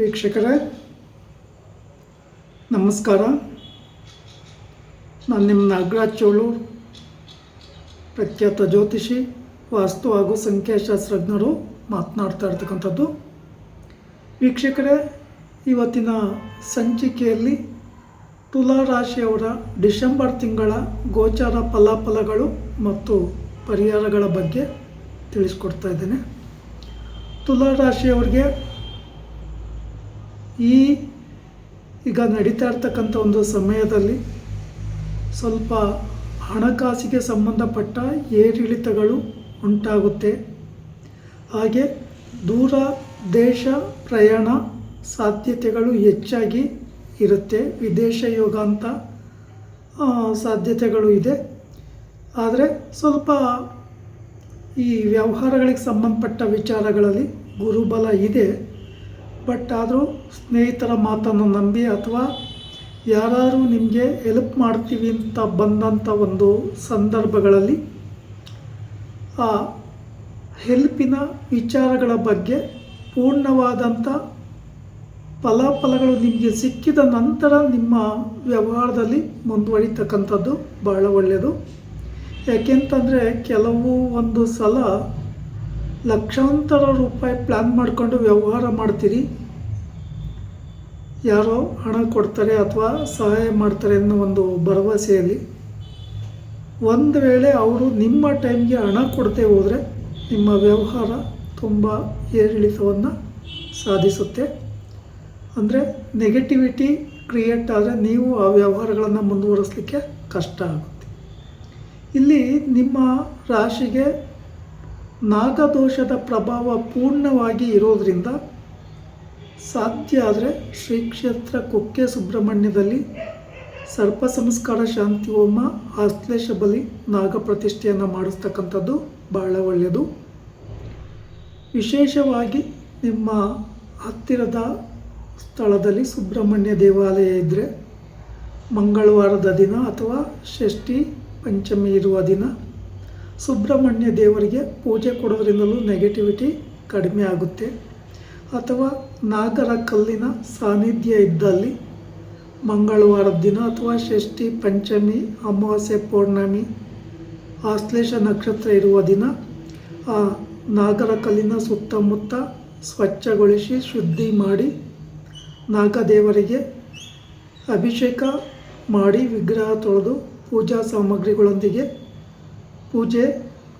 ವೀಕ್ಷಕರೇ, ನಮಸ್ಕಾರ. ನಾನು ನಿಮ್ಮ ನಾಗರಾಜ್ ಚೋಳು, ಪ್ರಖ್ಯಾತ ಜ್ಯೋತಿಷಿ, ವಾಸ್ತು ಹಾಗೂ ಸಂಖ್ಯಾಶಾಸ್ತ್ರಜ್ಞರು ಮಾತನಾಡ್ತಾ ಇರ್ತಕ್ಕಂಥದ್ದು. ವೀಕ್ಷಕರೇ, ಇವತ್ತಿನ ಸಂಚಿಕೆಯಲ್ಲಿ ತುಲಾ ರಾಶಿಯವರ ಡಿಸೆಂಬರ್ ತಿಂಗಳ ಗೋಚಾರ ಫಲಾಫಲಗಳು ಮತ್ತು ಪರಿಹಾರಗಳ ಬಗ್ಗೆ ತಿಳಿಸ್ಕೊಡ್ತಾ ಇದ್ದೇನೆ. ತುಲಾ ರಾಶಿಯವರಿಗೆ ಈ ಈಗ ನಡೀತಾ ಇರ್ತಕ್ಕಂಥ ಒಂದು ಸಮಯದಲ್ಲಿ ಸ್ವಲ್ಪ ಹಣಕಾಸಿಗೆ ಸಂಬಂಧಪಟ್ಟ ಏರಿಳಿತಗಳು ಉಂಟಾಗುತ್ತೆ. ಹಾಗೆ ದೂರ ದೇಶ ಪ್ರಯಾಣ ಸಾಧ್ಯತೆಗಳು ಹೆಚ್ಚಾಗಿ ಇರುತ್ತೆ. ವಿದೇಶ ಯೋಗ ಅಂತ ಸಾಧ್ಯತೆಗಳು ಇದೆ. ಆದರೆ ಸ್ವಲ್ಪ ಈ ವ್ಯವಹಾರಗಳಿಗೆ ಸಂಬಂಧಪಟ್ಟ ವಿಚಾರಗಳಲ್ಲಿ ಗುರುಬಲ ಇದೆ. ಬಟ್ ಆದರೂ ಸ್ನೇಹಿತರ ಮಾತನ್ನು ನಂಬಿ ಅಥವಾ ಯಾರಾದರೂ ನಿಮಗೆ ಹೆಲ್ಪ್ ಮಾಡ್ತೀವಿ ಅಂತ ಬಂದಂಥ ಒಂದು ಸಂದರ್ಭಗಳಲ್ಲಿ ಆ ಹೆಲ್ಪಿನ ವಿಚಾರಗಳ ಬಗ್ಗೆ ಪೂರ್ಣವಾದಂಥ ಫಲಾಫಲಗಳು ನಿಮಗೆ ಸಿಕ್ಕಿದ ನಂತರ ನಿಮ್ಮ ವ್ಯವಹಾರದಲ್ಲಿ ಮುಂದುವರಿತಕ್ಕಂಥದ್ದು ಬಹಳ ಒಳ್ಳೆಯದು. ಯಾಕೆಂತಂದರೆ ಕೆಲವು ಒಂದು ಸಲ ಲಕ್ಷಾಂತರ ರೂಪಾಯಿ ಪ್ಲ್ಯಾನ್ ಮಾಡಿಕೊಂಡು ವ್ಯವಹಾರ ಮಾಡ್ತೀರಿ? ಯಾರೋ ಹಣ ಕೊಡ್ತಾರೆ ಅಥವಾ ಸಹಾಯ ಮಾಡ್ತಾರೆ ಅನ್ನೋ ಒಂದು ಭರವಸೆಯಲ್ಲಿ ಒಂದು ವೇಳೆ ಅವರು ನಿಮ್ಮ ಟೈಮ್ಗೆ ಹಣ ಕೊಡದೆ ಹೋದರೆ ನಿಮ್ಮ ವ್ಯವಹಾರ ತುಂಬ ಏರಿಳಿತವನ್ನು ಸಾಧಿಸುತ್ತೆ. ಅಂದರೆ ನೆಗೆಟಿವಿಟಿ ಕ್ರಿಯೇಟ್ ಆದರೆ ನೀವು ಆ ವ್ಯವಹಾರಗಳನ್ನು ಮುಂದುವರಿಸಲಿಕ್ಕೆ ಕಷ್ಟ ಆಗುತ್ತೆ. ಇಲ್ಲಿ ನಿಮ್ಮ ರಾಶಿಗೆ ನಾಗದೋಷದ ಪ್ರಭಾವ ಪೂರ್ಣವಾಗಿ ಇರೋದರಿಂದ ಸಾಧ್ಯ ಆದರೆ ಶ್ರೀ ಕ್ಷೇತ್ರ ಕುಕ್ಕೆ ಸುಬ್ರಹ್ಮಣ್ಯದಲ್ಲಿ ಸರ್ಪ ಸಂಸ್ಕಾರ ಶಾಂತಿ ಹೋಮ, ಆಶ್ಲೇಷ ಬಲಿ, ನಾಗ ಪ್ರತಿಷ್ಠೆಯನ್ನು ಮಾಡಿಸ್ತಕ್ಕಂಥದ್ದು ಬಹಳ ಒಳ್ಳೆಯದು. ವಿಶೇಷವಾಗಿ ನಿಮ್ಮ ಹತ್ತಿರದ ಸ್ಥಳದಲ್ಲಿ ಸುಬ್ರಹ್ಮಣ್ಯ ದೇವಾಲಯ ಇದ್ದರೆ ಮಂಗಳವಾರದ ದಿನ ಅಥವಾ ಷಷ್ಠಿ ಪಂಚಮಿ ಇರುವ ದಿನ ಸುಬ್ರಹ್ಮಣ್ಯ ದೇವರಿಗೆ ಪೂಜೆ ಕೊಡೋದ್ರಿಂದಲೂ ನೆಗೆಟಿವಿಟಿ ಕಡಿಮೆ ಆಗುತ್ತೆ. ಅಥವಾ ನಾಗರ ಕಲ್ಲಿನ ಸಾನ್ನಿಧ್ಯ ಇದ್ದಲ್ಲಿ ಮಂಗಳವಾರದ ದಿನ ಅಥವಾ ಷಷ್ಠಿ, ಪಂಚಮಿ, ಅಮಾವಾಸ್ಯೆ, ಪೌರ್ಣಮಿ, ಆಶ್ಲೇಷ ನಕ್ಷತ್ರ ಇರುವ ದಿನ ಆ ನಾಗರ ಕಲ್ಲಿನ ಸುತ್ತಮುತ್ತ ಸ್ವಚ್ಛಗೊಳಿಸಿ ಶುದ್ಧಿ ಮಾಡಿ ನಾಗದೇವರಿಗೆ ಅಭಿಷೇಕ ಮಾಡಿ ವಿಗ್ರಹ ತೊಳೆದು ಪೂಜಾ ಸಾಮಗ್ರಿಗಳೊಂದಿಗೆ ಪೂಜೆ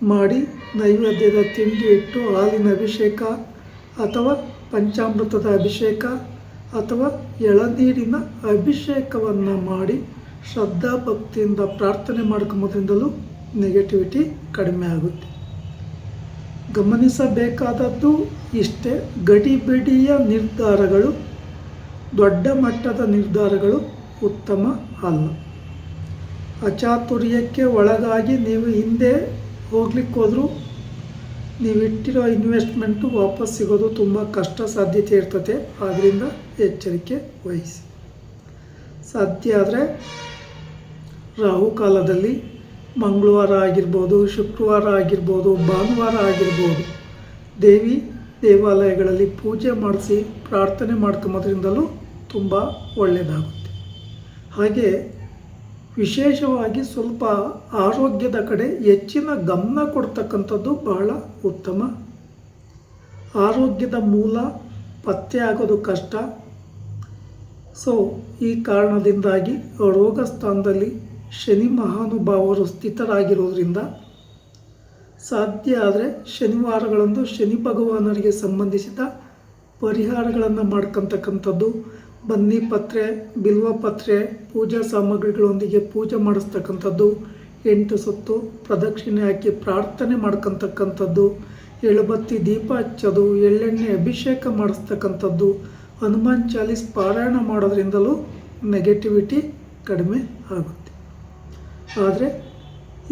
ಮಾಡಿ ನೈವೇದ್ಯದ ತಿಂಡಿ ಇಟ್ಟು ಹಾಲಿನ ಅಭಿಷೇಕ ಅಥವಾ ಪಂಚಾಮೃತದ ಅಭಿಷೇಕ ಅಥವಾ ಎಳನೀರಿನ ಅಭಿಷೇಕವನ್ನು ಮಾಡಿ ಶ್ರದ್ಧಾ ಭಕ್ತಿಯಿಂದ ಪ್ರಾರ್ಥನೆ ಮಾಡ್ಕೊಂಬೋದ್ರಿಂದಲೂ ನೆಗೆಟಿವಿಟಿ ಕಡಿಮೆ ಆಗುತ್ತೆ. ಗಮನಿಸಬೇಕಾದದ್ದು ಇಷ್ಟೇ ಗಡಿಬಿಡಿಯ ನಿರ್ಧಾರಗಳು, ದೊಡ್ಡ ಮಟ್ಟದ ನಿರ್ಧಾರಗಳು ಉತ್ತಮ ಅಲ್ಲ. ಅಚಾತುರ್ಯಕ್ಕೆ ಒಳಗಾಗಿ ನೀವು ಹಿಂದೆ ಹೋಗ್ಲಿಕ್ಕೆ ಹೋದರೂ ನೀವು ಇಟ್ಟಿರೋ ಇನ್ವೆಸ್ಟ್ಮೆಂಟು ವಾಪಸ್ ಸಿಗೋದು ತುಂಬ ಕಷ್ಟ ಸಾಧ್ಯತೆ ಇರ್ತದೆ. ಆದ್ದರಿಂದ ಎಚ್ಚರಿಕೆ ವಹಿಸಿ. ಸಾಧ್ಯ ಆದರೆ ರಾಹುಕಾಲದಲ್ಲಿ ಮಂಗಳವಾರ ಆಗಿರ್ಬೋದು, ಶುಕ್ರವಾರ ಆಗಿರ್ಬೋದು, ಭಾನುವಾರ ಆಗಿರ್ಬೋದು, ದೇವಿ ದೇವಾಲಯಗಳಲ್ಲಿ ಪೂಜೆ ಮಾಡಿಸಿ ಪ್ರಾರ್ಥನೆ ಮಾಡ್ಕೊಂಬೋದ್ರಿಂದಲೂ ತುಂಬ ಒಳ್ಳೆಯದಾಗುತ್ತೆ ಹಾಗೆ ವಿಶೇಷವಾಗಿ ಸ್ವಲ್ಪ ಆರೋಗ್ಯದ ಕಡೆ ಹೆಚ್ಚಿನ ಗಮನ ಕೊಡ್ತಕ್ಕಂಥದ್ದು ಬಹಳ ಉತ್ತಮ. ಆರೋಗ್ಯದ ಮೂಲ ಪತ್ತೆ ಆಗೋದು ಕಷ್ಟ. ಸೊ ಈ ಕಾರಣದಿಂದಾಗಿ ರೋಗ ಸ್ಥಾನದಲ್ಲಿ ಶನಿ ಮಹಾನುಭಾವರು ಸ್ಥಿತರಾಗಿರೋದ್ರಿಂದ ಸಾಧ್ಯ ಆದರೆ ಶನಿವಾರಗಳಂದು ಶನಿ ಭಗವಾನರಿಗೆ ಸಂಬಂಧಿಸಿದ ಪರಿಹಾರಗಳನ್ನು ಮಾಡ್ಕೊತಕ್ಕಂಥದ್ದು ಬನ್ನಿ ಪತ್ರೆ, ಬಿಲ್ವ ಪತ್ರೆ, ಪೂಜಾ ಸಾಮಗ್ರಿಗಳೊಂದಿಗೆ ಪೂಜೆ ಮಾಡಿಸ್ತಕ್ಕಂಥದ್ದು. ಎಂಟು ಸುತ್ತು ಪ್ರದಕ್ಷಿಣೆ ಹಾಕಿ ಪ್ರಾರ್ಥನೆ ಮಾಡ್ಕಂತಕ್ಕಂಥದ್ದು. ಎಳುಬತ್ತಿ ದೀಪ ಹಚ್ಚೋದು, ಎಳ್ಳೆಣ್ಣೆ ಅಭಿಷೇಕ ಮಾಡಿಸ್ತಕ್ಕಂಥದ್ದು. ಹನುಮಾನ್ ಚಾಲೀಸ್ ಪಾರಾಯಣ ಮಾಡೋದ್ರಿಂದಲೂ ನೆಗೆಟಿವಿಟಿ ಕಡಿಮೆ ಆಗುತ್ತೆ. ಆದರೆ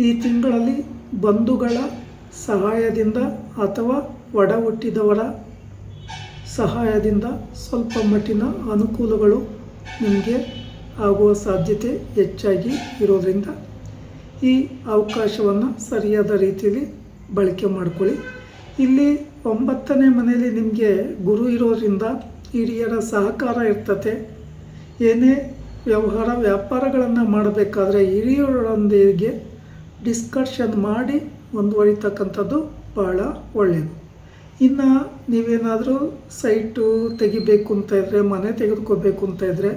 ಈ ತಿಂಗಳಲ್ಲಿ ಬಂಧುಗಳ ಸಹಾಯದಿಂದ ಅಥವಾ ಒಡ ಹುಟ್ಟಿದವರ ಸಹಾಯದಿಂದ ಸ್ವಲ್ಪ ಮಟ್ಟಿನ ಅನುಕೂಲಗಳು ನಿಮಗೆ ಆಗುವ ಸಾಧ್ಯತೆ ಹೆಚ್ಚಾಗಿ ಇರೋದರಿಂದ ಈ ಅವಕಾಶವನ್ನು ಸರಿಯಾದ ರೀತಿಯಲ್ಲಿ ಬಳಕೆ ಮಾಡಿಕೊಳ್ಳಿ. ಇಲ್ಲಿ ಒಂಬತ್ತನೇ ಮನೆಯಲ್ಲಿ ನಿಮಗೆ ಗುರು ಇರೋದ್ರಿಂದ ಹಿರಿಯರ ಸಹಕಾರ ಇರ್ತತೆ. ಏನೇ ವ್ಯವಹಾರ ವ್ಯಾಪಾರಗಳನ್ನು ಮಾಡಬೇಕಾದ್ರೆ ಹಿರಿಯರೊಂದಿಗೆ ಡಿಸ್ಕಷನ್ ಮಾಡಿ ಮುಂದುವರಿತಕ್ಕಂಥದ್ದು ಭಾಳ ಒಳ್ಳೆಯದು ಇನ್ನು ನೀವೇನಾದರೂ ಸೈಟು ತೆಗಿಬೇಕು ಅಂತ ಇದ್ದರೆ ಮನೆ ತೆಗೆದುಕೋಬೇಕು ಅಂತ ಇದ್ದರೆ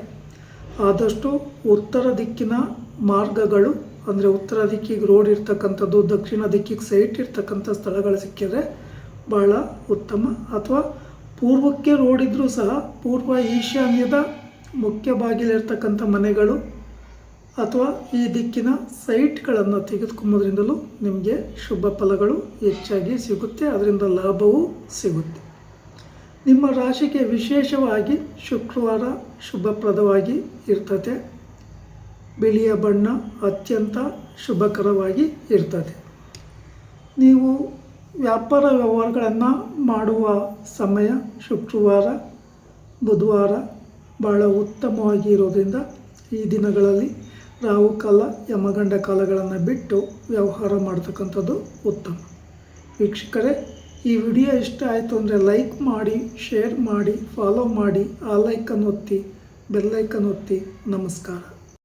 ಆದಷ್ಟು ಉತ್ತರ ದಿಕ್ಕಿನ ಮಾರ್ಗಗಳು, ಅಂದರೆ ಉತ್ತರ ದಿಕ್ಕಿಗೆ ರೋಡ್ ಇರ್ತಕ್ಕಂಥದ್ದು, ದಕ್ಷಿಣ ದಿಕ್ಕಿಗೆ ಸೈಟ್ ಇರ್ತಕ್ಕಂಥ ಸ್ಥಳಗಳು ಸಿಕ್ಕಿದರೆ ಭಾಳ ಉತ್ತಮ. ಅಥವಾ ಪೂರ್ವಕ್ಕೆ ರೋಡ್ ಇದ್ದರೂ ಸಹ, ಪೂರ್ವ ಈಶಾನ್ಯದ ಮುಖ್ಯ ಬಾಗಿಲಿರ್ತಕ್ಕಂಥ ಮನೆಗಳು ಅಥವಾ ಈ ದಿಕ್ಕಿನ ಸೈಟ್ಗಳನ್ನು ತೆಗೆದುಕೊಂಬೋದ್ರಿಂದಲೂ ನಿಮಗೆ ಶುಭ ಫಲಗಳು ಹೆಚ್ಚಾಗಿ ಸಿಗುತ್ತೆ. ಅದರಿಂದ ಲಾಭವೂ ಸಿಗುತ್ತೆ. ನಿಮ್ಮ ರಾಶಿಗೆ ವಿಶೇಷವಾಗಿ ಶುಕ್ರವಾರ ಶುಭಪ್ರದವಾಗಿ ಇರ್ತದೆ. ಬಿಳಿಯ ಬಣ್ಣ ಅತ್ಯಂತ ಶುಭಕರವಾಗಿ ಇರ್ತದೆ. ನೀವು ವ್ಯಾಪಾರ ವ್ಯವಹಾರಗಳನ್ನು ಮಾಡುವ ಸಮಯ ಶುಕ್ರವಾರ, ಬುಧವಾರ ಭಾಳ ಉತ್ತಮವಾಗಿ ಇರೋದರಿಂದ ಈ ದಿನಗಳಲ್ಲಿ ರಾಹು ಕಾಲ ಯಮಗಂಡ ಕಾಲಗಳನ್ನು ಬಿಟ್ಟು ವ್ಯವಹಾರ ಮಾಡ್ತಕ್ಕಂಥದ್ದು ಉತ್ತಮ. ವೀಕ್ಷಕರೇ, ಈ ವಿಡಿಯೋ ಇಷ್ಟ ಆಯಿತು ಅಂದರೆ ಲೈಕ್ ಮಾಡಿ, ಶೇರ್ ಮಾಡಿ, ಫಾಲೋ ಮಾಡಿ, ಆ ಲೈಕನ್ನು ಒತ್ತಿ ಬೆಲ್ಲೈಕನ್ ಒತ್ತಿ. ನಮಸ್ಕಾರ.